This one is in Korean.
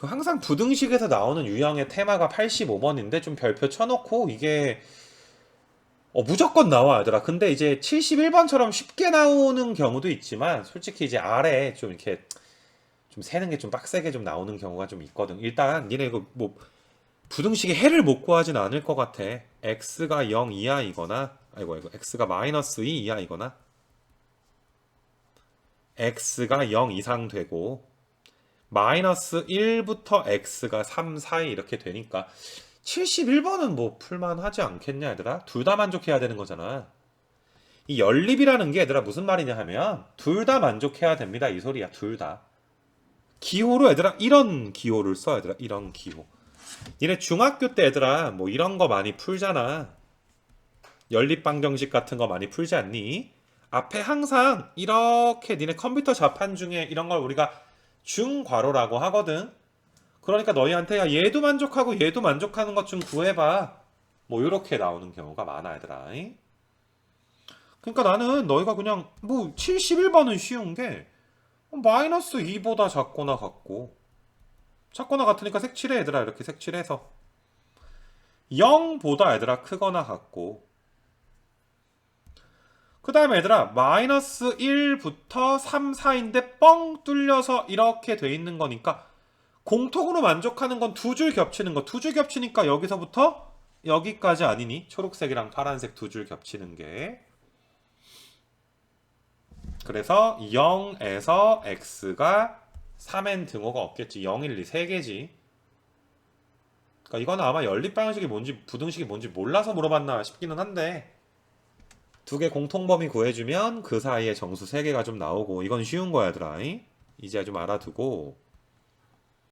그 항상 부등식에서 나오는 유형의 테마가 85번인데 좀 별표 쳐놓고 이게 어, 무조건 나와 얘들아. 근데 이제 71번처럼 쉽게 나오는 경우도 있지만 솔직히 이제 아래 좀 이렇게 좀 세는 게 좀 빡세게 좀 나오는 경우가 좀 있거든. 일단 니네 이거 뭐 부등식에 해를 못 구하진 않을 것 같아. x가 0 이하이거나 아이고 아이고 x가 마이너스 2 이하이거나 x가 0 이상 되고 마이너스 1부터 x가 3 사이 이렇게 되니까 71번은 뭐 풀만하지 않겠냐 얘들아? 둘 다 만족해야 되는 거잖아. 이 연립이라는 게 얘들아 무슨 말이냐 하면 둘 다 만족해야 됩니다. 이 소리야. 둘 다. 기호로 얘들아 이런 기호를 써 얘들아 이런 기호. 니네 중학교 때 얘들아 뭐 이런 거 많이 풀잖아. 연립방정식 같은 거 많이 풀지 않니? 앞에 항상 이렇게 니네 컴퓨터 자판 중에 이런 걸 우리가 중괄호라고 하거든. 그러니까 너희한테 야 얘도 만족하고 얘도 만족하는 것 좀 구해봐. 뭐 이렇게 나오는 경우가 많아 얘들아. 잉? 그러니까 나는 너희가 그냥 뭐 71번은 쉬운 게 마이너스 2보다 작거나 같고 작거나 같으니까 색칠해 얘들아 이렇게 색칠해서 0보다 얘들아 크거나 같고 그 다음에 얘들아 마이너스 1부터 3, 4인데 뻥 뚫려서 이렇게 돼 있는 거니까 공통으로 만족하는 건 두 줄 겹치는 거. 두 줄 겹치니까 여기서부터 여기까지 아니니? 초록색이랑 파란색 두 줄 겹치는 게. 그래서 0에서 x가 3n 등호가 없겠지. 0, 1, 2 3개지. 그러니까 이거는 아마 연립 방식이 뭔지 부등식이 뭔지 몰라서 물어봤나 싶기는 한데 두 개 공통범위 구해주면 그 사이에 정수 3개가 좀 나오고 이건 쉬운 거야 얘들아 이? 이제 좀 알아두고